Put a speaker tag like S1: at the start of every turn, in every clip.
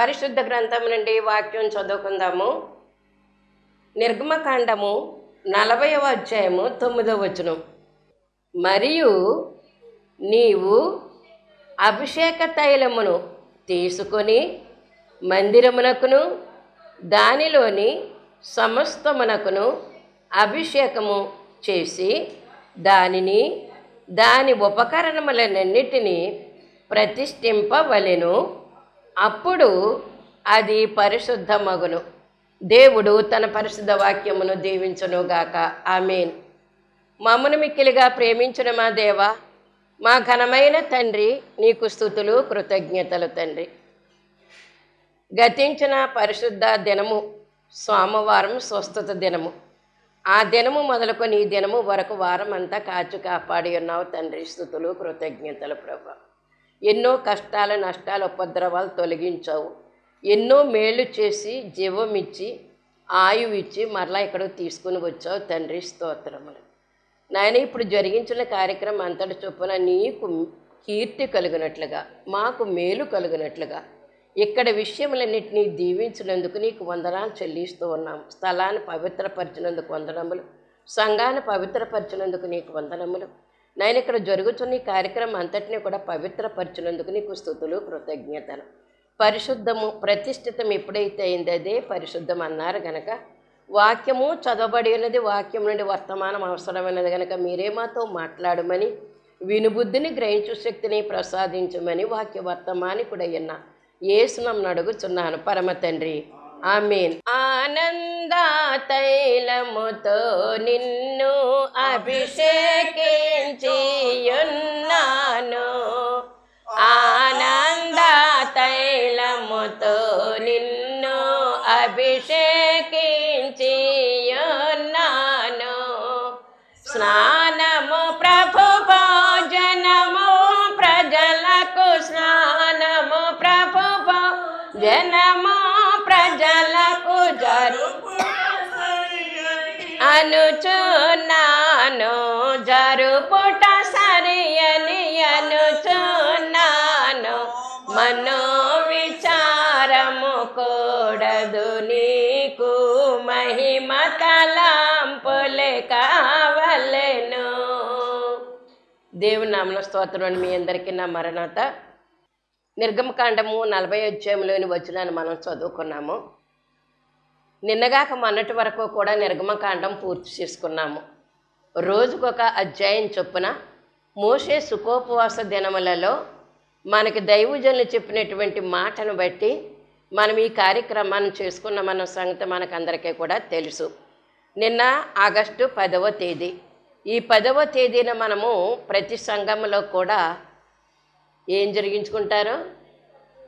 S1: పరిశుద్ధ గ్రంథం నుండి వాక్యం చదువుకుందాము. నిర్గమకాండము నలభైవ అధ్యాయము తొమ్మిదవ వచనం. మరియు నీవు అభిషేక తైలమును తీసుకొని మందిరమునకును దానిలోని సమస్తమునకును అభిషేకము చేసి దానిని దాని ఉపకరణములన్నిటినీ ప్రతిష్ఠింపవలెను. అప్పుడు అది పరిశుద్ధమగును దేవుడు తన పరిశుద్ధ వాక్యమును దీవించునుగాక. ఆమెన్. మమ్మను మిక్కిలిగా ప్రేమించిన మా దేవ. మా ఘనమైన తండ్రి నీకు స్థుతులు కృతజ్ఞతలు తండ్రి. గతించిన పరిశుద్ధ దినము సోమవారం స్వస్థత దినము. ఆ దినము మొదలుకొని ఈ దినము వరకు వారం అంతా కాచు కాపాడి ఉన్నావు తండ్రి. స్థుతులు కృతజ్ఞతలు ప్రభా. ఎన్నో కష్టాలు నష్టాలు ఉపద్రవాలు తొలగించావు. ఎన్నో మేళ్ళు చేసి జీవం ఇచ్చి ఆయువు ఇచ్చి మరలా ఇక్కడికి తీసుకుని వచ్చావు తండ్రి స్తోత్రములు. నాయన ఇప్పుడు జరిగించిన కార్యక్రమం అంతటి చొప్పున నీకు కీర్తి కలిగినట్లుగా మాకు మేలు కలిగినట్లుగా ఇక్కడ విషయములన్నింటినీ దీవించినందుకు నీకు వందనాలు చెల్లిస్తూ ఉన్నాం స్థలాన్ని పవిత్రపరిచినందుకు వందనములు సంఘాన్ని పవిత్రపరిచినందుకు నీకు వందనములు నేను ఇక్కడ జరుగుతున్న ఈ కార్యక్రమం అంతటినీ కూడా పవిత్రపరిచినందుకు నీకు స్థుతులు కృతజ్ఞతలు. పరిశుద్ధము ప్రతిష్ఠితం ఎప్పుడైతే అయిందో అదే పరిశుద్ధం అన్నారు గనక. వాక్యము చదవబడి ఉన్నది వాక్యం నుండి వర్తమానం అవసరమైనది కనుక మీరే మాతో మాట్లాడమని వినుబుద్ధిని గ్రహించు శక్తిని ప్రసాదించమని వాక్య వర్తమానికుడయ్యన్న ఏసునం అడుగుచున్నాను పరమ తండ్రి ఆమెన్. ఆనంద తైలముతో నిన్ను అభిషేకించి ఉన్నాను ఆనంద తైలముతో నిన్ను అభిషేకించి అనుచున్నాను జరుపుట సరియని అనుచున్నాను. మనో విచారము కూడదు నీకు మహిమ తలాంపులే కావలెను. దేవుని నామల స్తోత్రం మీ అందరికీ నా మరణత. నిర్గమకాండము నలభై అధ్యాయంలోని వచనాన్ని మనం చదువుకున్నాము. నిన్నగాక మొన్నటి వరకు కూడా నిర్గమకాండం పూర్తి చేసుకున్నాము. రోజుకొక అధ్యాయం చొప్పున మోసే సుఖోపవాస దినములలో మనకి దైవజనులు చెప్పినటువంటి మాటను బట్టి మనం ఈ కార్యక్రమాన్ని చేసుకున్న మన సంగతి మనకందరికీ కూడా తెలుసు. నిన్న ఆగస్టు పదవ తేదీ. ఈ పదవ తేదీన మనము ప్రతి సంఘంలో కూడా ఏం జరిగించుకుంటారు?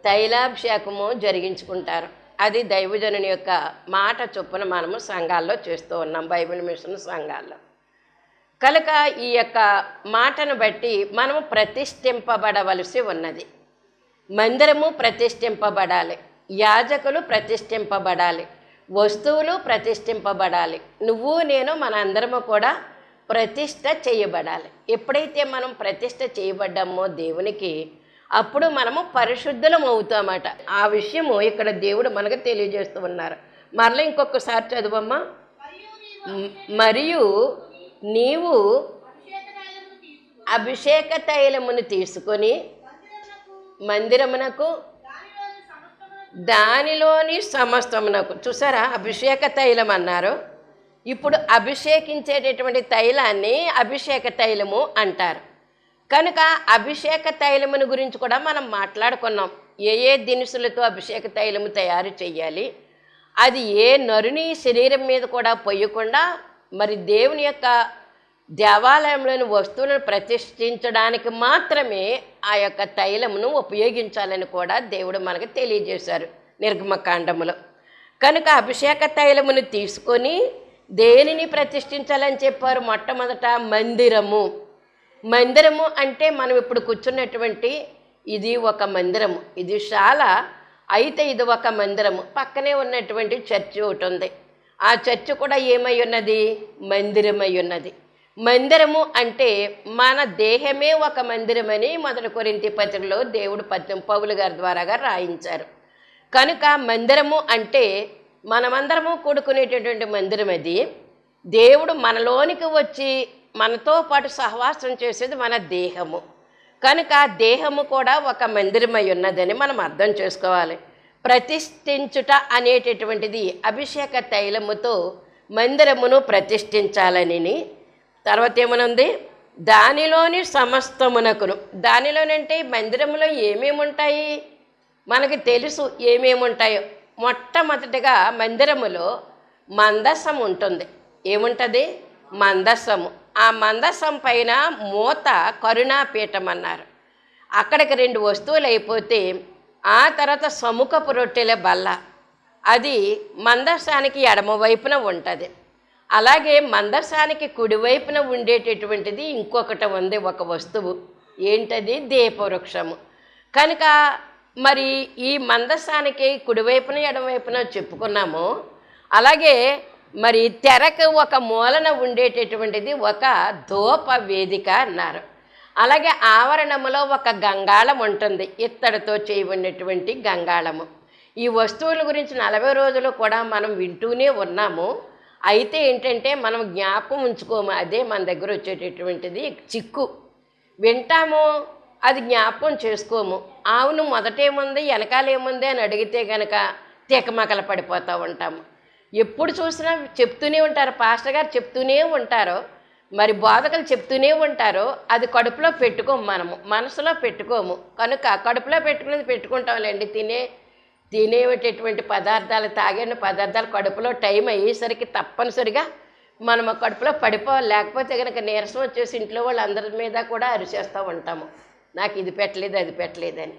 S1: తైలాభిషేకము జరిగించుకుంటారు. అది దైవజనుని యొక్క మాట చొప్పున మనము సంఘాల్లో చేస్తూ ఉన్నాం బైబిల్ మిషన్ సంఘాల్లో. కనుక ఈ యొక్క మాటను బట్టి మనము ప్రతిష్ఠింపబడవలసి ఉన్నది. మందిరము ప్రతిష్ఠింపబడాలి యాజకులు ప్రతిష్ఠింపబడాలి వస్తువులు ప్రతిష్ఠింపబడాలి నువ్వు నేను మన అందరము కూడా ప్రతిష్ట చేయబడాలి. ఎప్పుడైతే మనం ప్రతిష్ట చేయబడ్డామో దేవునికి అప్పుడు మనము పరిశుద్ధులం అవుతామట ఆ విషయము ఇక్కడ దేవుడు మనకు తెలియజేస్తూ ఉన్నారు. మరలా ఇంకొకసారి చదువమ్మా. మరియు నీవు అభిషేక తైలమును తీసుకొని మందిరమునకు దానిలోని సమస్తమునకు చూసారా? అభిషేక తైలం అన్నారు. ఇప్పుడు అభిషేకించేటటువంటి తైలాన్ని అభిషేక తైలము అంటారు. కనుక అభిషేక తైలమును గురించి కూడా మనం మాట్లాడుకున్నాం. ఏ ఏ దినుసులతో అభిషేక తైలము తయారు చేయాలి అది ఏ నరుని శరీరం మీద కూడా పొయ్యకుండా మరి దేవుని యొక్క దేవాలయంలోని వస్తువులను ప్రతిష్ఠించడానికి మాత్రమే ఆ యొక్క తైలమును ఉపయోగించాలని కూడా దేవుడు మనకు తెలియజేశారు నిర్గమకాండములో. కనుక అభిషేక తైలమును తీసుకొని దేనిని ప్రతిష్ఠించాలని చెప్పారు? మొట్టమొదట మందిరము. మందిరము అంటే మనం ఇప్పుడు కూర్చున్నటువంటి ఇది ఒక మందిరము. ఇది శాల అయితే ఇది ఒక మందిరము. పక్కనే ఉన్నటువంటి చర్చి ఒకటి ఉంది. ఆ చర్చి కూడా ఏమై ఉన్నది? మందిరమై ఉన్నది. మందిరము అంటే మన దేహమే ఒక మందిరమని మొదటి కొరింతి పత్రికలో దేవుడు పద్యం పౌలు గారి ద్వారాగా రాయించారు. కనుక మందిరము అంటే మనమందరము కూడుకునేటటువంటి మందిరం అది దేవుడు మనలోనికి వచ్చి మనతో పాటు సహవాసం చేసేది మన దేహము. కనుక దేహము కూడా ఒక మందిరమై ఉన్నదని మనం అర్థం చేసుకోవాలి. ప్రతిష్ఠించుట అనేటటువంటిది అభిషేక తైలముతో మందిరమును ప్రతిష్ఠించాలని తర్వాత ఏమనుంది? దానిలోని సమస్తమునకును. దానిలోనంటే మందిరంలో ఏమేమి ఉంటాయి? మనకి తెలుసు ఏమేమి ఉంటాయో. మొట్టమొదటిగా మందిరములో మందసం ఉంటుంది ఏముంటుంది? మందసము. ఆ మందసం పైన మూత కరుణాపీఠం అన్నారు అక్కడికి రెండు వస్తువులు అయిపోతే ఆ తర్వాత సముఖపు రొట్టెల బల్ల. అది మందసానికి ఎడమవైపున ఉంటుంది. అలాగే మందసానికి కుడివైపున ఉండేటటువంటిది ఇంకొకటి ఉంది ఒక వస్తువు. ఏంటది? దీపవృక్షము. కనుక మరి ఈ మందసానికి కుడివైపున ఎడమవైపున చెప్పుకున్నాము. అలాగే మరి తెరకు ఒక మూలన ఉండేటటువంటిది ఒక ధూప వేదిక అన్నారు. అలాగే ఆవరణములో ఒక గంగాళం ఉంటుంది ఇత్తడితో చేయబడినటువంటి గంగాళము. ఈ వస్తువుల గురించి నలభై రోజులు కూడా మనం వింటూనే ఉన్నాము. అయితే ఏంటంటే మనం జ్ఞాపకం ఉంచుకోము అదే మన దగ్గర వచ్చేటటువంటిది చిక్కు. వింటాము అది జ్ఞాపకం చేసుకోము. ఆవును మొదటేముంది వెనకాల ఏముంది అని అడిగితే కనుక తీకమకల పడిపోతూ ఉంటాము. ఎప్పుడు చూసినా చెప్తూనే ఉంటారు పాస్టర్ గారు చెప్తూనే ఉంటారు మరి బోధకులు చెప్తూనే ఉంటారు అది కడుపులో పెట్టుకోము మనము మనసులో పెట్టుకోము. కనుక కడుపులో పెట్టుకునేది పెట్టుకుంటాంలేండి తినే తినేటటువంటి పదార్థాలు తాగిన పదార్థాలు కడుపులో టైం అయ్యేసరికి తప్పనిసరిగా మనం కడుపులో పడిపోవాలి. లేకపోతే కనుక నీరసం వచ్చేసి ఇంట్లో వాళ్ళందరి మీద కూడా అరిచేస్తూ ఉంటాము. నాకు ఇది పెట్టలేదు అది పెట్టలేదని.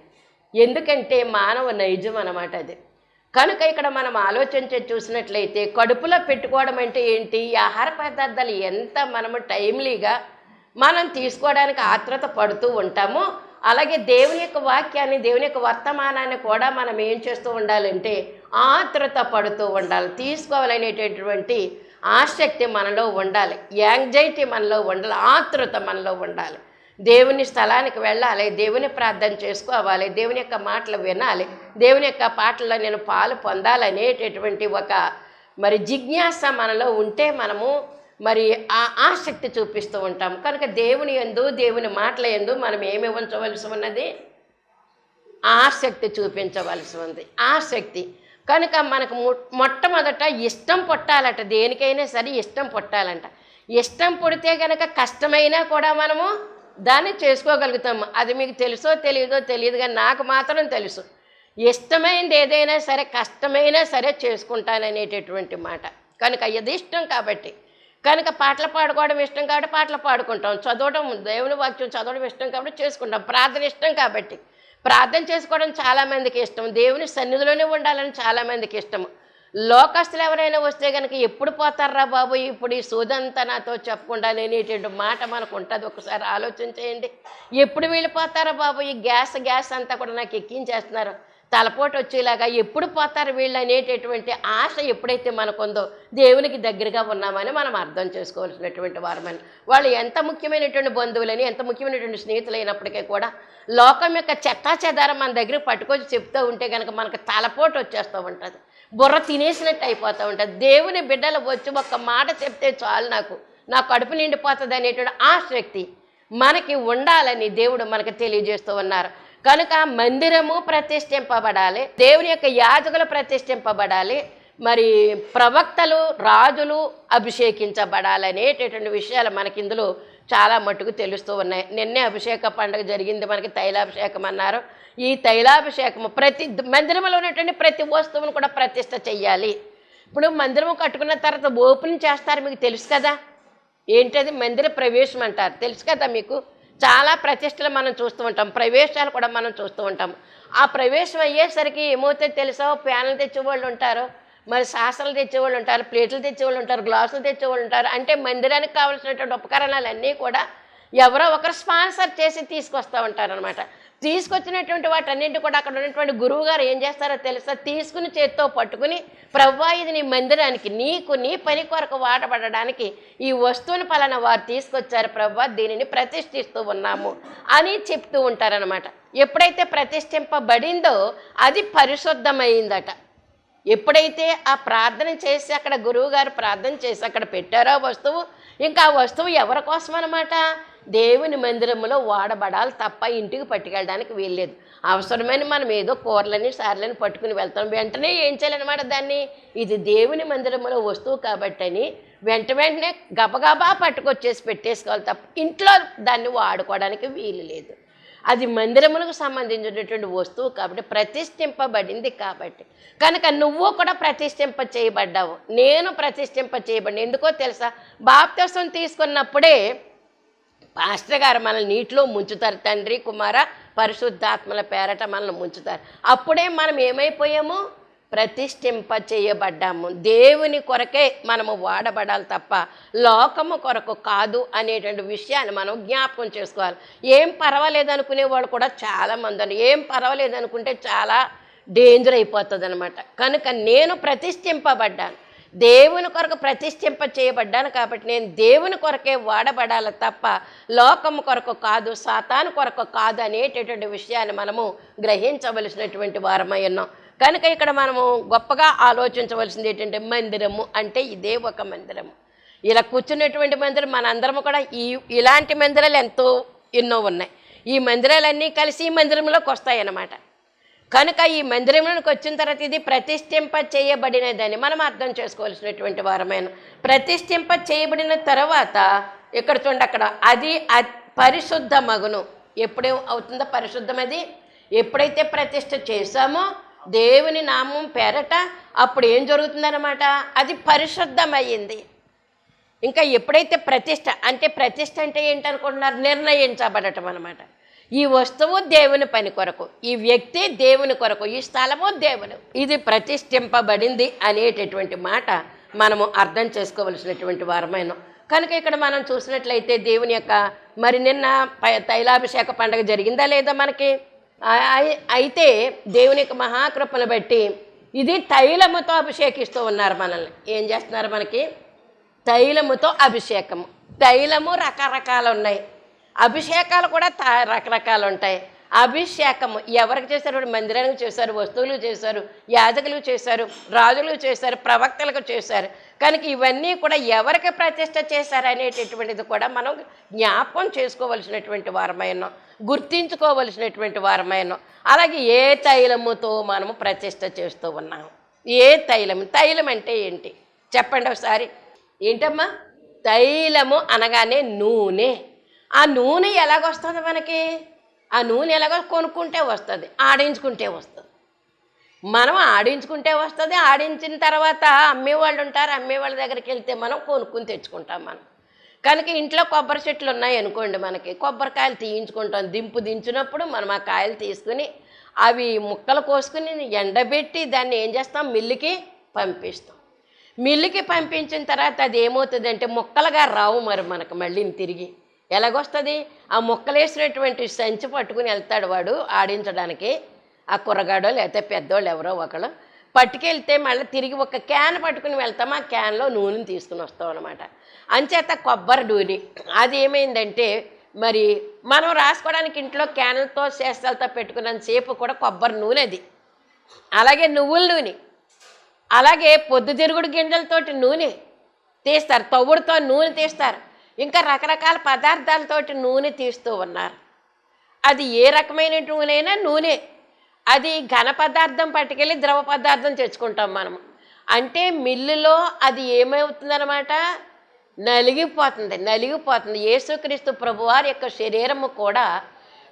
S1: ఎందుకంటే మానవ నైజం అన్నమాట అది. కనుక ఇక్కడ మనం ఆలోచించి చూసినట్లయితే కడుపులో పెట్టుకోవడం అంటే ఏంటి? ఈ ఆహార పదార్థాలు ఎంత మనము టైమ్లీగా మనం తీసుకోవడానికి ఆత్రత పడుతూ ఉంటామో అలాగే దేవుని యొక్క వాక్యాన్ని దేవుని యొక్క వర్తమానాన్ని కూడా మనం ఏం చేస్తూ ఉండాలంటే ఆత్రత పడుతూ ఉండాలి. తీసుకోవాలనేటటువంటి ఆసక్తి మనలో ఉండాలి. యాంగ్జైటీ మనలో ఉండాలి. ఆతృత మనలో ఉండాలి. దేవుని స్థలానికి వెళ్ళాలి దేవుని ప్రార్థన చేసుకోవాలి దేవుని యొక్క మాటలు వినాలి దేవుని యొక్క పాటల్లో నేను పాలు పొందాలనేటటువంటి ఒక మరి జిజ్ఞాస మనలో ఉంటే మనము మరి ఆ ఆసక్తి చూపిస్తూ ఉంటాం. కనుక దేవుని ఎందు దేవుని మాటల ఎందు మనం ఏమి ఉంచవలసి ఉన్నది? ఆసక్తి చూపించవలసి ఉంది. ఆసక్తి. కనుక మనకు మొ మొట్టమొదట ఇష్టం పుట్టాలట. దేనికైనా సరే ఇష్టం పుట్టాలంట. ఇష్టం పుడితే కనుక కష్టమైనా కూడా మనము దాన్ని చేసుకోగలుగుతాము అది మీకు తెలుసో తెలియదో తెలియదు కానీ నాకు మాత్రం తెలుసు. ఇష్టమైనది ఏదైనా సరే కష్టమైనా సరే చేసుకుంటాననేటటువంటి మాట. కనుక ఇది ఇష్టం కాబట్టి. కనుక పాటలు పాడుకోవడం ఇష్టం కాబట్టి పాటలు పాడుకుంటాం. చదవడం దేవుని వాక్యం చదవడం ఇష్టం కాబట్టి చేసుకుంటాం. ప్రార్థన ఇష్టం కాబట్టి. ప్రార్థన చేసుకోవడం చాలామందికి ఇష్టం. దేవుని సన్నిధిలోనే ఉండాలని చాలామందికి ఇష్టం. లోకస్తులు ఎవరైనా వస్తే కనుక ఎప్పుడు పోతారా బాబు? ఇప్పుడు ఈ సోదంతా నాతో చెప్పకుండా అనేటువంటి మాట మనకు ఉంటుంది. ఒకసారి ఆలోచన చేయండి. ఎప్పుడు వెళ్ళిపోతారా బాబు? ఈ గ్యాస్ గ్యాస్ అంతా కూడా నాకు ఎక్కించేస్తున్నారు. తలపోటు వచ్చేలాగా ఎప్పుడు పోతారు వీళ్ళు అనేటటువంటి ఆశ ఎప్పుడైతే మనకుందో దేవునికి దగ్గరగా ఉన్నామని మనం అర్థం చేసుకోవాల్సినటువంటి వారమని. వాళ్ళు ఎంత ముఖ్యమైనటువంటి బంధువులని ఎంత ముఖ్యమైనటువంటి స్నేహితులు అయినప్పటికీ కూడా లోకం యొక్క చెత్తా చెదారం మన దగ్గర పట్టుకొచ్చి చెప్తూ ఉంటే కనుక మనకు తలపోటు వచ్చేస్తూ ఉంటుంది. బుర్ర తినేసినట్టు అయిపోతూ ఉంటుంది. దేవుని బిడ్డలు వచ్చి ఒక్క మాట చెప్తే చాలు నాకు. నా కడుపు నిండిపోతుంది అనేటువంటి ఆసక్తి మనకి ఉండాలని దేవుడు మనకు తెలియజేస్తూ ఉన్నారు. కనుక మందిరము ప్రతిష్ఠింపబడాలి దేవుని యొక్క యాజకులు ప్రతిష్ఠింపబడాలి మరి ప్రవక్తలు రాజులు అభిషేకించబడాలి అనేటటువంటి విషయాలు మనకి ఇందులో చాలా మట్టుకు తెలుస్తూ ఉన్నాయి. నిన్నే అభిషేక పండుగ జరిగింది మనకి తైలాభిషేకం అన్నారు. ఈ తైలాభిషేకము ప్రతి మందిరంలో ఉన్నటువంటి ప్రతి వస్తువును కూడా ప్రతిష్ట చెయ్యాలి. ఇప్పుడు మందిరం కట్టుకున్న తర్వాత ఓపెన్ చేస్తారు మీకు తెలుసు కదా? ఏంటది? మందిర ప్రవేశం అంటారు. తెలుసు కదా మీకు? చాలా ప్రతిష్టలు మనం చూస్తూ ఉంటాం. ప్రవేశాలు కూడా మనం చూస్తూ ఉంటాం. ఆ ప్రవేశం అయ్యేసరికి ఏమవుతుందో తెలుసా? ప్యాన్లు తెచ్చేవాళ్ళు ఉంటారు. మరి సాసలు తెచ్చేవాళ్ళు ఉంటారు. ప్లేట్లు తెచ్చేవాళ్ళు ఉంటారు. గ్లాసులు తెచ్చేవాళ్ళు ఉంటారు. అంటే మందిరానికి కావాల్సినటువంటి ఉపకరణాలు అన్నీ కూడా ఎవరో ఒకరు స్పాన్సర్ చేసి తీసుకొస్తూ ఉంటారనమాట తీసుకొచ్చినటువంటి వాటన్నింటి కూడా అక్కడ ఉన్నటువంటి గురువు గారు ఏం చేస్తారో తెలుసా? తీసుకుని చేత్తో పట్టుకుని ప్రవ్వా ఇది నీ మందిరానికి నీకు నీ పని కొరకు వాడబడడానికి ఈ వస్తువుని పలానా వారు తీసుకొచ్చారు ప్రవ్వా దీనిని ప్రతిష్ఠిస్తూ ఉన్నాము అని చెప్తూ ఉంటారనమాట ఎప్పుడైతే ప్రతిష్ఠింపబడిందో అది పరిశుద్ధమైందట. ఎప్పుడైతే ఆ ప్రార్థన చేసి అక్కడ గురువుగారు ప్రార్థన చేసి అక్కడ పెట్టారో ఆ వస్తువు ఇంకా ఆ వస్తువు ఎవరి కోసం అనమాట దేవుని మందిరంలో వాడబడాలి తప్ప ఇంటికి పట్టుకెళ్ళడానికి వీల్లేదు. అవసరమైన మనం ఏదో కూరలని సార్లని పట్టుకుని వెళ్తాం. వెంటనే ఏం చేయాలన్నమాట దాన్ని? ఇది దేవుని మందిరంలో వస్తువు కాబట్టి అని వెంట వెంటనే గబగబా పట్టుకొచ్చేసి పెట్టేసుకోవాలి తప్ప ఇంట్లో దాన్ని వాడుకోవడానికి వీలు లేదు. అది మందిరములకు సంబంధించినటువంటి వస్తువు కాబట్టి ప్రతిష్ఠింపబడింది కాబట్టి. కనుక నువ్వు కూడా ప్రతిష్ఠింప చేయబడ్డావు. నేను ప్రతిష్ఠింప చేయబడి ఎందుకో తెలుసా? బాప్తసం తీసుకున్నప్పుడే పాస్టర్ గారు మనల్ని నీటిలో ముంచుతారు తండ్రి కుమార పరిశుద్ధాత్మల పేరట మనల్ని ముంచుతారు. అప్పుడే మనం ఏమైపోయాము? ప్రతిష్ఠింప చేయబడ్డాము. దేవుని కొరకే మనము వాడబడాలి తప్ప లోకము కొరకు కాదు అనేటువంటి విషయాన్ని మనం జ్ఞాపకం చేసుకోవాలి. ఏం పర్వాలేదనుకునే వాళ్ళు కూడా చాలామంది ఉన్నారు. ఏం పర్వాలేదు అనుకుంటే చాలా డేంజర్ అయిపోతుంది అనమాట కనుక నేను ప్రతిష్ఠింపబడ్డాను. దేవుని కొరకు ప్రతిష్ఠింప చేయబడ్డాను కాబట్టి నేను దేవుని కొరకే వాడబడాలి తప్ప లోకము కొరకు కాదు సాతాను కొరకు కాదు అనేటటువంటి విషయాన్ని మనము గ్రహించవలసినటువంటి వారమై ఉన్నాం. కనుక ఇక్కడ మనము గొప్పగా ఆలోచించవలసింది ఏంటంటే మందిరము అంటే ఇదే ఒక మందిరము. ఇలా కూర్చున్నటువంటి మందిరం మనందరము కూడా ఈ ఇలాంటి మందిరాలు ఎంతో ఎన్నో ఉన్నాయి. ఈ మందిరాలన్నీ కలిసి ఈ మందిరంలోకి వస్తాయన్నమాట. కనుక ఈ మందిరంలోకి వచ్చిన తర్వాత ఇది ప్రతిష్ఠింప చేయబడినదని మనం అర్థం చేసుకోవాల్సినటువంటి వారమైన ప్రతిష్ఠింప చేయబడిన తర్వాత ఇక్కడ చూడండి అక్కడ అది పరిశుద్ధ మగును ఎప్పుడే అవుతుందో పరిశుద్ధమది ఎప్పుడైతే ప్రతిష్ఠ చేశామో దేవుని నామం పేరట అప్పుడు ఏం జరుగుతుందన్నమాట? అది పరిశుద్ధమయ్యింది. ఇంకా ఎప్పుడైతే ప్రతిష్ట అంటే ప్రతిష్ట అంటే ఏంటనుకుంటున్నారు? నిర్ణయించబడటం అనమాట ఈ వస్తువు దేవుని పని కొరకు ఈ వ్యక్తి దేవుని కొరకు ఈ స్థలము దేవుని. ఇది ప్రతిష్ఠింపబడింది అనేటటువంటి మాట మనము అర్థం చేసుకోవలసినటువంటి వారమైన. కనుక ఇక్కడ మనం చూసినట్లయితే దేవుని యొక్క మరి నిన్న తైలాభిషేక పండుగ జరిగిందా లేదా మనకి? అయితే దేవుని యొక్క మహాకృపను బట్టి ఇది తైలముతో అభిషేకిస్తూ ఉన్నారు మనల్ని. ఏం చేస్తున్నారు మనకి? తైలముతో అభిషేకము. తైలము రకరకాలు ఉన్నాయి. అభిషేకాలు కూడా తా- రకరకాలు ఉంటాయి. అభిషేకము ఎవరికి చేశారు? మందిరానికి చేశారు వస్తువులు చేశారు యాజకులు చేశారు రాజులు చేశారు ప్రవక్తలకు చేశారు. కనుక ఇవన్నీ కూడా ఎవరికి ప్రతిష్ట చేశారు అనేటటువంటిది కూడా మనం జ్ఞాపకం చేసుకోవలసినటువంటి వారమైన గుర్తించుకోవలసినటువంటి వారమైన అలాగే ఏ తైలముతో మనము ప్రతిష్ట చేస్తూ ఉన్నాము? ఏ తైలం? తైలం అంటే ఏంటి? చెప్పండి ఒకసారి. ఏంటమ్మా? తైలము అనగానే నూనె. ఆ నూనె ఎలాగొస్తుంది మనకి? ఆ నూనె ఎలాగో కొనుక్కుంటే వస్తుంది ఆడించుకుంటే వస్తుంది. మనం ఆడించుకుంటే వస్తుంది ఆడించిన తర్వాత అమ్మేవాళ్ళు ఉంటారు అమ్మేవాళ్ళ దగ్గరికి వెళ్తే మనం కొనుక్కుని తెచ్చుకుంటాం మనం. కనుక ఇంట్లో కొబ్బరి చెట్లు ఉన్నాయి అనుకోండి మనకి కొబ్బరికాయలు తీయించుకుంటాం. దింపు దించినప్పుడు మనం ఆ కాయలు తీసుకుని అవి ముక్కలు కోసుకుని ఎండబెట్టి దాన్ని ఏం చేస్తాం? మిల్లుకి పంపిస్తాం. మిల్లుకి పంపించిన తర్వాత అది ఏమవుతుందంటే ముక్కలుగా రావు మరి మనకు మళ్ళీ తిరిగి. ఎలాగొస్తుంది? ఆ ముక్కలేసినటువంటి సంచి పట్టుకుని వెళ్తాడు వాడు ఆడించడానికి. ఆ కుర్రగాడో లేకపోతే పెద్దోళ్ళు ఎవరో ఒకళ్ళు పట్టుకెళ్తే మళ్ళీ తిరిగి ఒక క్యాన్ పట్టుకుని వెళ్తాం. ఆ క్యాన్లో నూనెని తీసుకుని వస్తాం అనమాట అంచేత కొబ్బరి నూనె. అది ఏమైందంటే మరి మనం రాసుకోవడానికి ఇంట్లో క్యాన్లతో శేషాలతో పెట్టుకున్నంతసేపు కూడా కొబ్బరి నూనె అది. అలాగే నువ్వుల నూనె. అలాగే పొద్దుతిరుగుడు గింజలతోటి నూనె. తీస్తారు. తవ్వుడుతో నూనె తీస్తారు. ఇంకా రకరకాల పదార్థాలతోటి నూనె తీస్తూ ఉన్నారు. అది ఏ రకమైన నూనె. నూనె అది ఘన పదార్థం పట్టుకెళ్ళి ద్రవ పదార్థం తెచ్చుకుంటాం మనం అంటే మిల్లులో అది ఏమవుతుందన్నమాట? నలిగిపోతుంది నలిగిపోతుంది. యేసుక్రీస్తు ప్రభువారి యొక్క శరీరము కూడా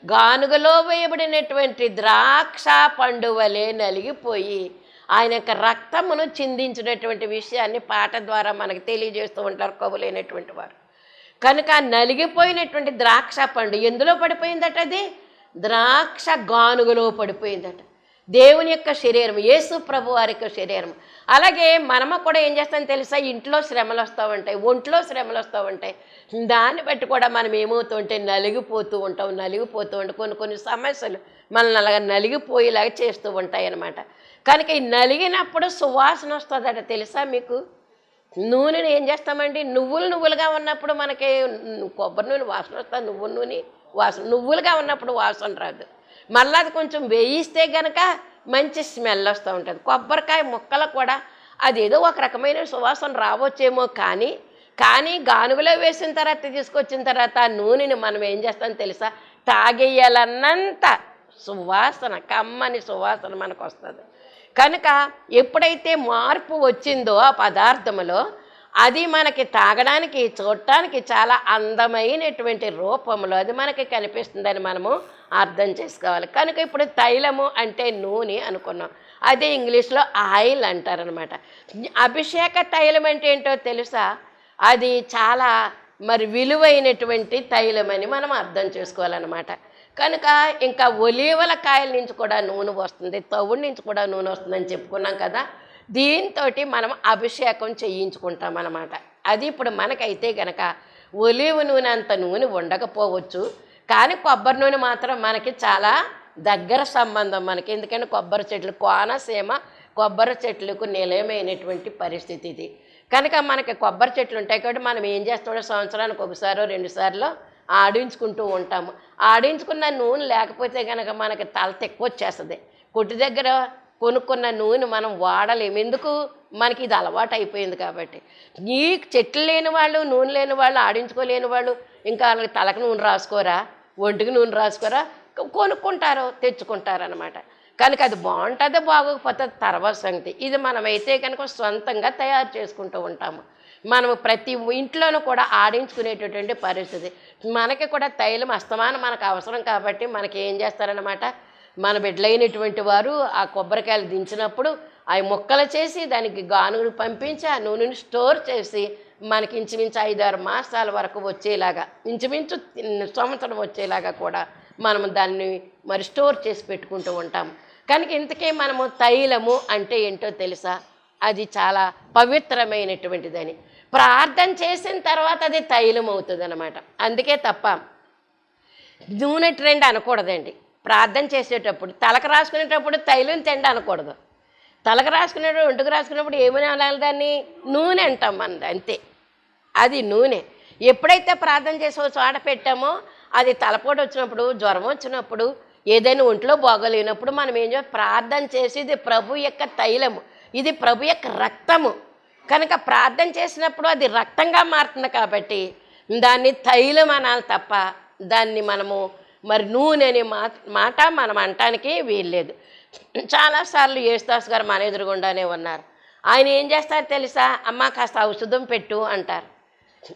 S1: గానుగలో వేయబడినటువంటి ద్రాక్ష పండువలే నలిగిపోయి ఆయన యొక్క రక్తమును చిందించినటువంటి విషయాన్ని పాట ద్వారా మనకు తెలియజేస్తూ ఉంటారు కవులైనటువంటి వారు. కనుక నలిగిపోయినటువంటి ద్రాక్ష పండు ఎందులో పడిపోయిందట అది? ద్రాక్ష గానుగలో పడిపోయిందట. దేవుని యొక్క శరీరం యేసు ప్రభు వారి యొక్క శరీరం. అలాగే మనము కూడా ఏం చేస్తాం తెలుసా? ఇంట్లో శ్రమలు వస్తూ ఉంటాయి ఒంట్లో శ్రమలు వస్తూ ఉంటాయి. దాన్ని బట్టి కూడా మనం ఏమవుతూ ఉంటే నలిగిపోతూ ఉంటాం నలిగిపోతూ ఉంటాం కొన్ని కొన్ని సమస్యలు మనల్ని అలాగ నలిగిపోయేలాగా చేస్తూ ఉంటాయి అన్నమాట కనుక ఈ నలిగినప్పుడు సువాసన వస్తుందట తెలుసా మీకు? నూనెని ఏం చేస్తామండి? నువ్వులు నువ్వులుగా ఉన్నప్పుడు మనకి కొబ్బరి నూనె వాసన వస్తుంది నువ్వుల నూనె వాసన నువ్వులుగా ఉన్నప్పుడు వాసన రాదు. మళ్ళీ అది కొంచెం వేయిస్తే గనక మంచి స్మెల్ వస్తూ ఉంటుంది. కొబ్బరికాయ ముక్కలు కూడా అదేదో ఒక రకమైన సువాసన రావచ్చేమో కానీ కానీ గానుగలో వేసిన తర్వాత తీసుకొచ్చిన తర్వాత ఆ నూనెని మనం ఏం చేస్తాం తెలుసా? తాగేయాలన్నంత సువాసన కమ్మని సువాసన మనకు వస్తుంది కనుక ఎప్పుడైతే మార్పు వచ్చిందో ఆ పదార్థములో అది మనకి తాగడానికి చూడటానికి చాలా అందమైనటువంటి రూపంలో అది మనకి కనిపిస్తుందని మనము అర్థం చేసుకోవాలి. కనుక ఇప్పుడు తైలము అంటే నూనె అనుకున్నాం. అదే ఇంగ్లీష్లో ఆయిల్ అంటారనమాట. అభిషేక తైలం అంటే ఏంటో తెలుసా? అది చాలా మరి విలువైనటువంటి తైలం అని మనం అర్థం చేసుకోవాలన్నమాట. కనుక ఇంకా ఒలీవల కాయల నుంచి కూడా నూనె వస్తుంది తవుడి నుంచి కూడా నూనె వస్తుందని చెప్పుకున్నాం కదా. దీంతో మనం అభిషేకం చేయించుకుంటాం అన్నమాట. అది ఇప్పుడు మనకైతే గనక ఒలివ నూనె అంత నూనె ఉండకపోవచ్చు. కానీ కొబ్బరి నూనె మాత్రం మనకి చాలా దగ్గర సంబంధం మనకి. ఎందుకంటే కొబ్బరి చెట్లు కోనసీమ కొబ్బరి చెట్లకు నిలయమైనటువంటి పరిస్థితి ఇది. కనుక మనకి కొబ్బరి చెట్లు ఉంటాయి కాబట్టి మనం ఏం చేస్తాం? సంవత్సరానికి ఒకసారో రెండుసార్లు ఆడించుకుంటూ ఉంటాము. ఆడించుకున్న నూనె లేకపోతే కనుక మనకి తల తెక్కువ వచ్చేస్తుంది. కొట్టు దగ్గర కొనుక్కున్న నూనె మనం వాడలేము. ఎందుకు? మనకి ఇది అలవాటు అయిపోయింది కాబట్టి. ఈ చెట్లు లేని వాళ్ళు నూనె లేని వాళ్ళు ఆడించుకోలేని వాళ్ళు ఇంకా వాళ్ళకి తలకు నూనె రాసుకోరా? ఒంటికి నూనె రాసుకోరా? కొనుక్కుంటారు తెచ్చుకుంటారు అనమాట కనుక అది బాగుంటుందో బాగోకపోతే తర్వాత సంగతి. ఇది మనమైతే కనుక సొంతంగా తయారు చేసుకుంటూ ఉంటాము. మనము ప్రతి ఇంట్లోనూ కూడా ఆడించుకునేటటువంటి పరిస్థితి. మనకి కూడా తైలం అస్తమానం మనకు అవసరం కాబట్టి మనకి ఏం చేస్తారనమాట మన బిడ్డలైనటువంటి వారు ఆ కొబ్బరికాయలు దించినప్పుడు అవి ముక్కలు చేసి దానికి గానుగులు పంపించి ఆ నూనెని స్టోర్ చేసి మనకి ఇంచుమించు ఐదారు మాసాల వరకు వచ్చేలాగా ఇంచుమించు సంవత్సరం వచ్చేలాగా కూడా మనం దాన్ని మరి స్టోర్ చేసి పెట్టుకుంటూ ఉంటాం. కనుక ఇంతకే మనము తైలము అంటే ఏంటో తెలుసా? అది చాలా పవిత్రమైనటువంటిదని. ప్రార్థన చేసిన తర్వాత అది తైలం అవుతుంది అనమాట అందుకే తప్ప నూనె ట్రెండ్ అనకూడదండి. ప్రార్థన చేసేటప్పుడు తలకు రాసుకునేటప్పుడు తైలం తిండి అనకూడదు. తలకు రాసుకునేటప్పుడు ఒంటికి రాసుకునేప్పుడు ఏమని అనాలి దాన్ని? నూనె అంటాం మనది అంతే. అది నూనె. ఎప్పుడైతే ప్రార్థన చేసే ఒక చోట పెట్టామో అది తలపోటు వచ్చినప్పుడు జ్వరం వచ్చినప్పుడు ఏదైనా ఒంట్లో బాగోలేనప్పుడు మనం ఏం చేయాలి ప్రార్థన చేసి ఇది ప్రభు యొక్క తైలము. ఇది ప్రభు యొక్క రక్తము. కనుక ప్రార్థన చేసినప్పుడు అది రక్తంగా మారుతుంది కాబట్టి దాన్ని తైలం అనాలి తప్ప దాన్ని మనము మరి నూనె అనే మా మాట మనం అనటానికి వీల్లేదు. చాలాసార్లు యేసుదాస్ గారు మన ఎదురుగుండానే ఉన్నారు. ఆయన ఏం చేస్తారు తెలుసా? అమ్మ కాస్త ఔషధం పెట్టు అంటారు.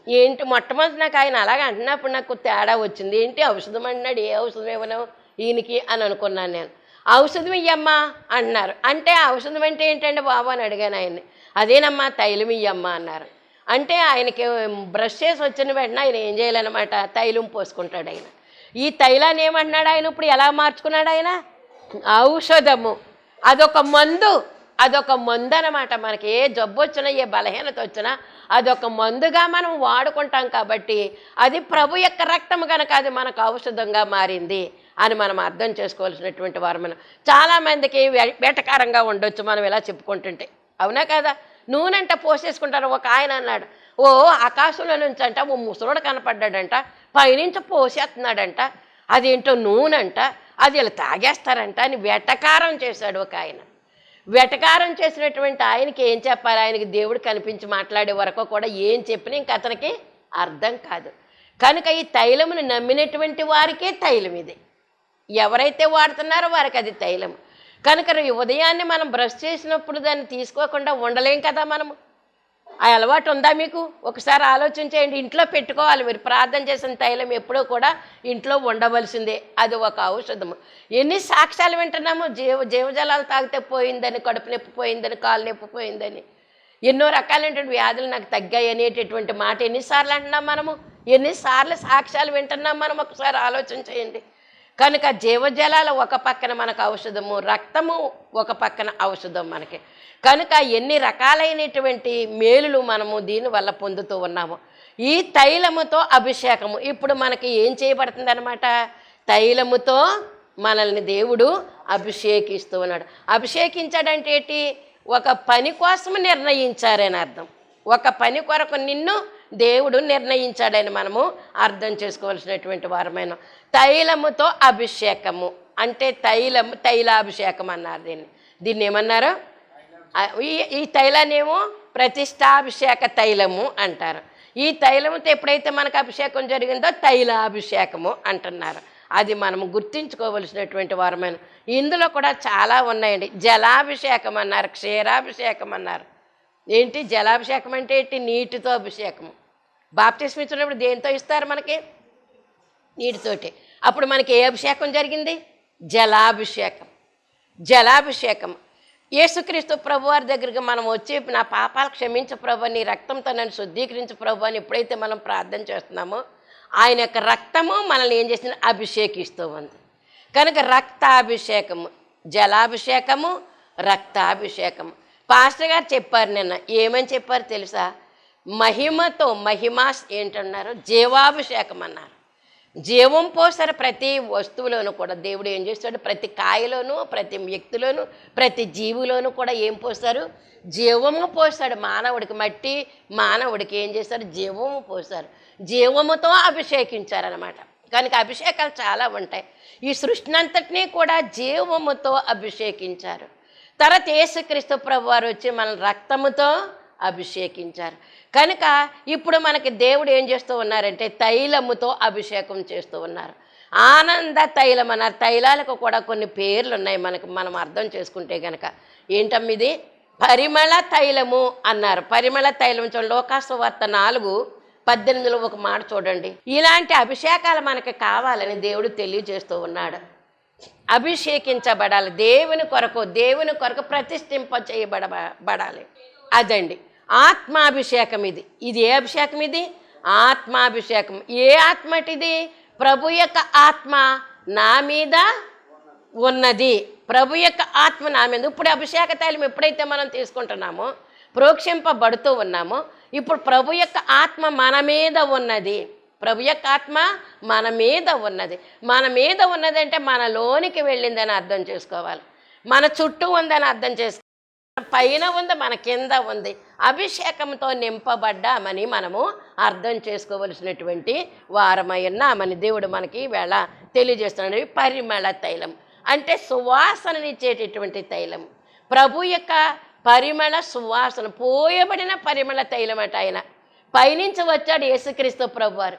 S1: ఏంటి మొట్టమొదటి నాకు ఆయన అలాగ అంటున్నప్పుడు నాకు తేడా వచ్చింది. ఏంటి ఔషధం అంటున్నాడు? ఏ ఔషధం ఇవ్వను? ఈయనకి అని అనుకున్నాను నేను. ఔషధం ఇయ్యమ్మా అంటున్నారు. అంటే ఔషధం అంటే ఏంటంటే బాబు అని అడిగాను ఆయన్ని. అదేనమ్మా తైలం ఇయ్యమ్మా అన్నారు. అంటే ఆయనకి బ్రష్ చేసి వచ్చిన వెంటనే ఆయన ఏం చేయాలన్నమాట తైలం పోసుకుంటాడు ఆయన. ఈ తైలాన్ని ఏమంటున్నాడు ఆయన ఇప్పుడు ఎలా మార్చుకున్నాడు ఆయన? ఔషధము. అదొక మందు అదొక మందు అనమాట మనకి. ఏ జబ్బు వచ్చినా ఏ బలహీనత వచ్చినా అదొక మందుగా మనం వాడుకుంటాం కాబట్టి అది ప్రభు యొక్క రక్తం కనుక అది మనకు ఔషధంగా మారింది అని మనం అర్థం చేసుకోవాల్సినటువంటి వారు మనం. చాలామందికి వె- వెటకారంగా ఉండొచ్చు మనం ఇలా చెప్పుకుంటుంటే. అవునా కదా? నూనెంట పోసేసుకుంటారు ఒక ఆయన అన్నాడు. ఓ ఆకాశంలో నుంచి అంట ఓ ముసలోడు కనపడ్డాడంట పైనుంచి పోసేస్తున్నాడంట. అదేంటో నూనె అది ఇలా తాగేస్తారంట అని వెటకారం చేశాడు ఒక ఆయన. వెటకారం చేసినటువంటి ఆయనకి ఏం చెప్పాలి? ఆయనకి దేవుడు కనిపించి మాట్లాడే వరకు కూడా ఏం చెప్పినా ఇంక అతనికి అర్థం కాదు. కనుక ఈ తైలమును నమ్మినటువంటి వారికే తైలం ఇది ఎవరైతే వాడుతున్నారో వారికి అది తైలం కనుక ఈ ఉదయాన్నే మనం బ్రష్ చేసినప్పుడు దాన్ని తీసుకోకుండా ఉండలేం కదా మనము. ఆ అలవాటు ఉందా మీకు? ఒకసారి ఆలోచన చేయండి. ఇంట్లో పెట్టుకోవాలి. మీరు ప్రార్థన చేసిన తైలం ఎప్పుడూ కూడా ఇంట్లో ఉండవలసిందే. అది ఒక ఔషధము. ఎన్ని సాక్ష్యాలు వింటున్నాము? జీవ జీవజలాలు తాగితే పోయిందని కడుపు నొప్పి పోయిందని కాలు నొప్పి పోయిందని. ఎన్నో రకాలైనటువంటి వ్యాధులు నాకు తగ్గాయి అనేటటువంటి మాట ఎన్నిసార్లు అంటున్నాం మనము? ఎన్నిసార్లు సాక్ష్యాలు వింటున్నాం మనం? ఒకసారి ఆలోచన చేయండి. కనుక జీవజలాలు ఒక పక్కన మనకు ఔషధము రక్తము ఒక పక్కన ఔషధం మనకి. కనుక ఎన్ని రకాలైనటువంటి మేలులు మనము దీనివల్ల పొందుతూ ఉన్నాము. ఈ తైలముతో అభిషేకము. ఇప్పుడు మనకి ఏం చేయబడుతుంది అనమాట తైలముతో మనల్ని దేవుడు అభిషేకిస్తూ ఉన్నాడు. అభిషేకించాడంటే ఏంటి ఒక పని కోసం నిర్ణయించారని అర్థం. ఒక పని కొరకు నిన్ను దేవుడు నిర్ణయించాడని మనము అర్థం చేసుకోవాల్సినటువంటి వారమైన తైలముతో అభిషేకము. అంటే తైలము తైలాభిషేకం అన్నారు దీన్ని. దీన్ని ఏమన్నారు? ఈ ఈ తైలాన్నేమో ప్రతిష్టాభిషేక తైలము అంటారు. ఈ తైలముతో ఎప్పుడైతే మనకు అభిషేకం జరిగిందో తైలాభిషేకము అంటున్నారు. అది మనం గుర్తించుకోవలసినటువంటి వారమైన. ఇందులో కూడా చాలా ఉన్నాయండి. జలాభిషేకం అన్నారు క్షీరాభిషేకం అన్నారు. ఏంటి? జలాభిషేకం అంటే ఏంటి? నీటితో అభిషేకము. బాప్తిస్మ ఇచ్చినప్పుడు దేంతో ఇస్తారు మనకి? నీటితోటి. అప్పుడు మనకి ఏ అభిషేకం జరిగింది? జలాభిషేకం. జలాభిషేకం. యేసుక్రీస్తు ప్రభు వారి దగ్గరికి మనం వచ్చి నా పాపాలు క్షమించు ప్రభు నీ రక్తంతో నన్ను శుద్ధీకరించు ప్రభు అని ఎప్పుడైతే మనం ప్రార్థన చేస్తున్నామో ఆయన యొక్క రక్తము మనల్ని ఏం చేసింది అభిషేకిస్తూ ఉంది. కనుక రక్తాభిషేకము జలాభిషేకము రక్తాభిషేకము పాస్టర్ గారు చెప్పారు నిన్న. ఏమని చెప్పారు తెలుసా? మహిమతో మహిమాస్ ఏంటన్నారు? జీవాభిషేకం అన్నారు జీవం పోసారు ప్రతి వస్తువులోనూ కూడా దేవుడు ఏం చేస్తాడు? ప్రతి కాయలోను ప్రతి వ్యక్తిలోను ప్రతి జీవిలోనూ కూడా ఏం పోస్తారు? జీవము పోస్తాడు. మానవుడికి మట్టి మానవుడికి ఏం చేస్తారు? జీవము పోస్తారు. జీవముతో అభిషేకించారనమాట కనుక అభిషేకాలు చాలా ఉంటాయి. ఈ సృష్టిని అంతటినీ కూడా జీవముతో అభిషేకించారు. తర్వాత యేసుక్రీస్తు ప్రభు వారు వచ్చి మన రక్తముతో అభిషేకించారు. కనుక ఇప్పుడు మనకి దేవుడు ఏం చేస్తూ ఉన్నారంటే తైలముతో అభిషేకం చేస్తూ ఉన్నారు. ఆనంద తైలం అన్నారు. తైలాలకు కూడా కొన్ని పేర్లు ఉన్నాయి మనకు మనం అర్థం చేసుకుంటే కనుక ఏంటమ్మిది పరిమళ తైలము అన్నారు. పరిమళ తైలం చూడండి లోకాసువార్త నాలుగు పద్దెనిమిదిలో ఒక మాట చూడండి. ఇలాంటి అభిషేకాలు మనకి కావాలని దేవుడు తెలియజేస్తూ ఉన్నాడు. అభిషేకించబడాలి. దేవుని కొరకు దేవుని కొరకు ప్రతిష్ఠింప చేయబడ బడాలి. అదండి. ఆత్మాభిషేకం ఇది. ఇది ఏ అభిషేకం ఇది? ఆత్మాభిషేకం. ఏ ఆత్మటిది? ప్రభు యొక్క ఆత్మ నా మీద ఉన్నది. ప్రభు యొక్క ఆత్మ నా మీద. ఇప్పుడు అభిషేక తైలం ఎప్పుడైతే మనం తీసుకుంటున్నామో ప్రోక్షింపబడుతూ ఉన్నామో ఇప్పుడు ప్రభు యొక్క ఆత్మ మన మీద ఉన్నది. ప్రభు యొక్క ఆత్మ మన మీద ఉన్నది. మన మీద ఉన్నదంటే మనలోనికి వెళ్ళిందని అర్థం చేసుకోవాలి. మన చుట్టూ ఉందని అర్థం చేసుకోవాలి. పైన ఉంది మన కింద ఉంది. అభిషేకంతో నింపబడ్డామని మనము అర్థం చేసుకోవలసినటువంటి వారమై మన దేవుడు మనకి వేళ తెలియజేస్తున్నాడు. పరిమళ తైలం. అంటే సువాసననిచ్చేటటువంటి తైలం. ప్రభు యొక్క పరిమళ సువాసన పోయబడిన పరిమళ తైలం అట ఆయన. పైనుంచి వచ్చాడు యేసుక్రీస్తు ప్రభు వారు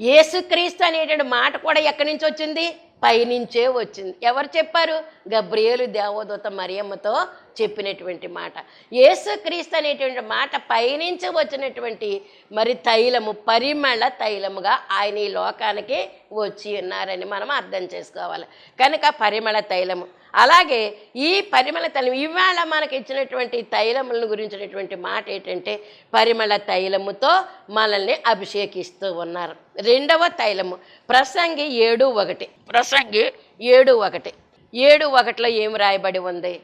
S1: యేసుక్రీస్తు అనేటువంటి మాట కూడా ఎక్కడి నుంచి వచ్చింది? పైనుంచే వచ్చింది. ఎవరు చెప్పారు? గబ్రియేలు దేవదూత మరియమ్మతో చెప్పినటువంటి మాట. యేసుక్రీస్తు అనేటువంటి మాట పైనుంచి వచ్చినటువంటి మరి తైలము పరిమళ తైలముగా ఆయన ఈ లోకానికి వచ్చి ఉన్నారని మనం అర్థం చేసుకోవాలి. కనుక పరిమళ తైలము అలాగే ఈ పరిమళ తైలం ఇవాళ మనకి ఇచ్చినటువంటి తైలములను గురించినటువంటి మాట ఏంటంటే పరిమళ తైలముతో మనల్ని అభిషేకిస్తూ ఉన్నారు. రెండవ తైలము ప్రసంగి ఏడు ఒకటి. ప్రసంగి ఏడు ఒకటి. ఏడు ఒకటిలో ఏం రాయబడి ఉంది?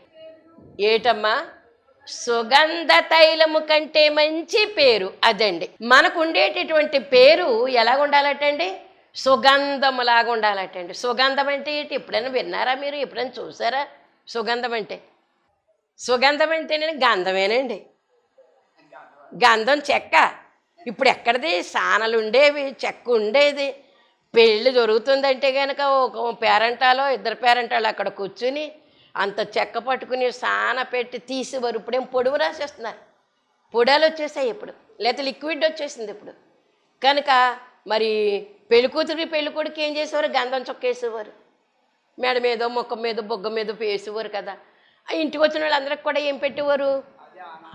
S1: ఏటమ్మా? సుగంధ తైలము కంటే మంచి పేరు అదండి. మనకు ఉండేటటువంటి పేరు ఎలా ఉండాలటండి సుగంధములాగా ఉండాలటండి సుగంధం అంటే ఏంటి? ఎప్పుడైనా విన్నారా మీరు? ఎప్పుడైనా చూసారా? సుగంధం అంటే? సుగంధం అంటేనే గంధమేనండి. గంధం చెక్క. ఇప్పుడు ఎక్కడిది? సానలు ఉండేవి చెక్క ఉండేది. పెళ్ళి జరుగుతుందంటే కనుక ఒక పేరెంటాలో ఇద్దరు పేరెంటాలు అక్కడ కూర్చుని అంత చెక్క పట్టుకుని సాన పెట్టి తీసేవారు ఇప్పుడేం పొడువు రాసేస్తున్నారు. పొడాలు వచ్చేసాయి ఇప్పుడు. లేకపోతే లిక్విడ్ వచ్చేసింది ఇప్పుడు. కనుక మరి పెళ్ళి కూతురికి పెళ్ళి కొడుకు ఏం చేసేవారు? గంధం చొక్కేసేవారు. మెడ మేడ మీద ముఖం మీద బొగ్గ మీద వేసేవారు కదా. ఆ ఇంటికి వచ్చిన వాళ్ళందరికి కూడా ఏం పెట్టేవారు?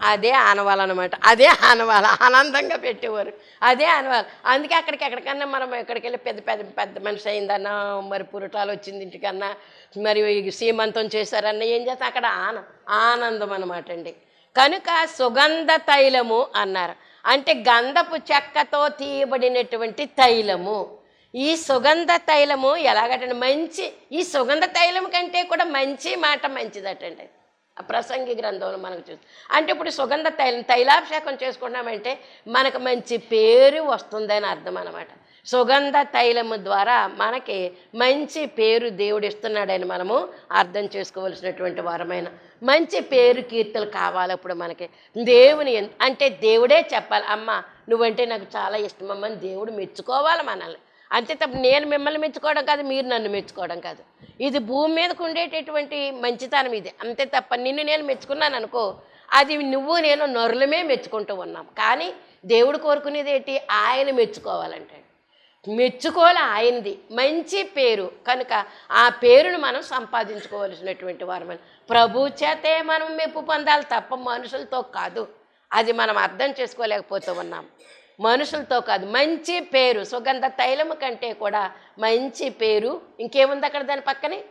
S1: అదే ఆనవాళ్ళు అనమాట అదే ఆనవాళ్ళు ఆనందంగా పెట్టేవారు. అదే ఆనవాళ్ళు. అందుకే అక్కడికి ఎక్కడికన్నా మనం ఎక్కడికి వెళ్ళి పెద్ద పెద్ద పెద్ద మనిషి అయిందన్నా మరి పురటాలు వచ్చింది ఇంటికన్నా మరి సీమంతం చేశారన్నా ఏం చేస్తా? అక్కడ ఆన ఆనందం అనమాట అండి. కనుక సుగంధ తైలము అన్నారు. అంటే గంధపు చెక్కతో తీయబడినటువంటి తైలము. ఈ సుగంధ తైలము ఎలాగటండి మంచి ఈ సుగంధ తైలం కంటే కూడా మంచి మాట మంచిదటండి. ఆ ప్రసంగి గ్రంథంలో మనకు చూసి అంటే ఇప్పుడు సుగంధ తైలం తైలాభిషేకం చేసుకున్నామంటే మనకు మంచి పేరు వస్తుందని అర్థం అనమాట సుగంధ తైలము ద్వారా మనకి మంచి పేరు దేవుడు ఇస్తున్నాడని మనము అర్థం చేసుకోవలసినటువంటి వారమైన మంచి పేరు కీర్తలు కావాలి ఇప్పుడు మనకి. దేవుని అంటే దేవుడే చెప్పాలి అమ్మ నువ్వంటే నాకు చాలా ఇష్టమమ్మ దేవుడు మెచ్చుకోవాలి మనల్ని. అంతే తప్ప నేను మిమ్మల్ని మెచ్చుకోవడం కాదు మీరు నన్ను మెచ్చుకోవడం కాదు. ఇది భూమి మీదకు ఉండేటటువంటి మంచితనం ఇది. అంతే తప్ప నిన్ను నేను మెచ్చుకున్నాను అనుకో అది నువ్వు నేను నరులమే మెచ్చుకుంటూ ఉన్నాం. కానీ దేవుడు కోరుకునేది ఏంటి? ఆయన మెచ్చుకోవాలంటాడు. మెచ్చుకోవాలి ఆయనది మంచి పేరు. కనుక ఆ పేరును మనం సంపాదించుకోవలసినటువంటి వారమని ప్రభు చేతే మనం మెప్పు పొందాలి తప్ప మనుషులతో కాదు. అది మనం అర్థం చేసుకోలేకపోతూ ఉన్నాం. మనుషులతో కాదు. మంచి పేరు. సుగంధ తైలము కంటే కూడా మంచి పేరు. ఇంకేముంది అక్కడ దాని పక్కనే?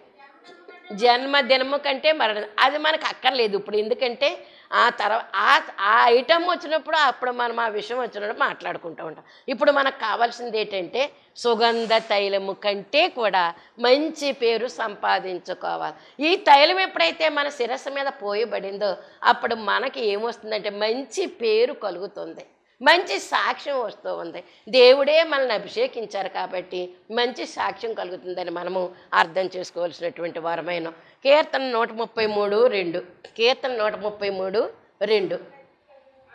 S1: జన్మదినము కంటే మరణం. అది మనకు అక్కర్లేదు ఇప్పుడు. ఎందుకంటే ఆ తర్వాత ఆ ఆ ఐటమ్ వచ్చినప్పుడు అప్పుడు మనం ఆ విషయం వచ్చినప్పుడు మాట్లాడుకుంటూ ఉంటాం. ఇప్పుడు మనకు కావాల్సింది ఏంటంటే సుగంధ తైలము కంటే కూడా మంచి పేరు సంపాదించుకోవాలి. ఈ తైలం ఎప్పుడైతే మన శిరస్సు మీద పోయబడిందో అప్పుడు మనకి ఏమొస్తుందంటే మంచి పేరు కలుగుతుంది. మంచి సాక్ష్యం వస్తూ ఉంది. దేవుడే మనల్ని అభిషేకించారు కాబట్టి మంచి సాక్ష్యం కలుగుతుందని మనము అర్థం చేసుకోవాల్సినటువంటి వారమైన కీర్తన నూట ముప్పై మూడు రెండు. కీర్తన నూట ముప్పై మూడు రెండు.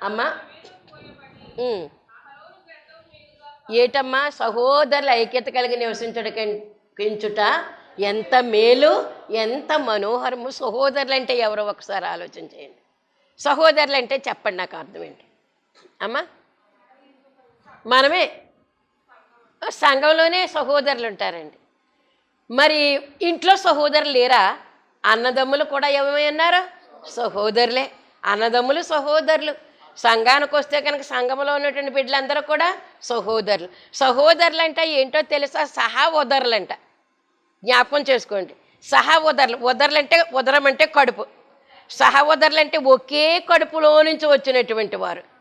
S1: అమ్మా ఏటమ్మా సహోదరుల ఐక్యత కలిగి నివసించడం పెంచుట ఎంత మేలు ఎంత మనోహరము. సహోదరులంటే ఎవరో ఒకసారి ఆలోచన చేయండి. సహోదరులంటే చెప్పండి నాకు అర్థం ఏంటి? అమ్మా మనమే సంఘంలోనే సహోదరులు ఉంటారండి మరి ఇంట్లో సహోదరులు లేరా? అన్నదమ్ములు కూడా ఏమై సహోదరులే. అన్నదమ్ములు సహోదరులు. సంఘానికి వస్తే కనుక సంఘంలో ఉన్నటువంటి బిడ్డలందరూ కూడా సహోదరులు. సహోదరులు అంటే ఏంటో తెలుసా? సహా అంట జ్ఞాపకం చేసుకోండి. సహా ఉదరులు. ఉదర్లు అంటే ఉదరం అంటే కడుపు. సహా ఉదర్లు అంటే ఒకే కడుపులో నుంచి వచ్చినటువంటి వారు.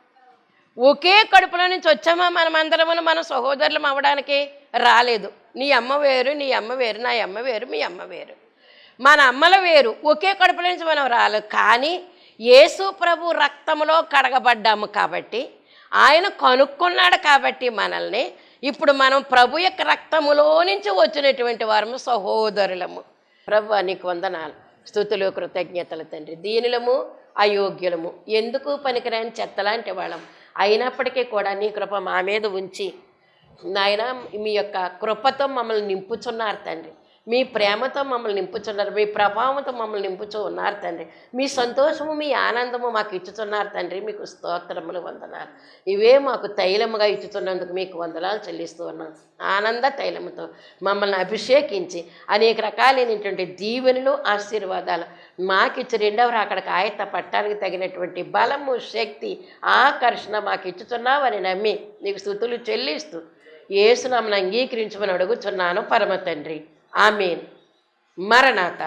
S1: ఒకే కడుపులో నుంచి వచ్చామా మనమందరము మన సహోదరులం అవ్వడానికి రాలేదు. నీ అమ్మ వేరు నీ అమ్మ వేరు నా అమ్మ వేరు మీ అమ్మ వేరు. మన అమ్మల వేరు ఒకే కడుపులో నుంచి మనం రాలేదు కానీ యేసు ప్రభు రక్తంలో కడగబడ్డాము కాబట్టి ఆయన కనుక్కున్నాడు కాబట్టి మనల్ని ఇప్పుడు మనం ప్రభు యొక్క రక్తములో నుంచి వచ్చినటువంటి వారము సహోదరులము. ప్రభు నీకు వందనాలు. స్థుతులు కృతజ్ఞతలు తండ్రి. దీనిలము అయోగ్యులము. ఎందుకు పనికిరాని చెత్తలాంటి వాళ్ళం? అయినప్పటికీ కూడా నీ కృప మా మీద ఉంచి నాయన మీ యొక్క కృపతో మమ్మల్ని నింపుచున్నారు తండ్రి. మీ ప్రేమతో మమ్మల్ని నింపుచున్నారు మీ ప్రభావంతో మమ్మల్ని నింపుచూ ఉన్నారు తండ్రి. మీ సంతోషము మీ ఆనందము మాకు ఇచ్చుతున్నారు తండ్రి. మీకు స్తోత్రములు వందనాలు. ఇవే మాకు తైలముగా ఇచ్చుతున్నందుకు మీకు వందనాలు చెల్లిస్తూ ఉన్నాం. ఆనంద తైలముతో మమ్మల్ని అభిషేకించి అనేక రకాలైనటువంటి దీవెనలు ఆశీర్వాదాలు మాకిచ్చి రెండవ అక్కడికి ఆయత పట్టానికి తగినటువంటి బలము శక్తి ఆకర్షణ మాకు ఇచ్చుతున్నావని నమ్మి నీకు స్థుతులు చెల్లిస్తూ ఏసునామను అంగీకరించమని అడుగుతున్నాను పరమ తండ్రి. ఆమెన్. మరణాత.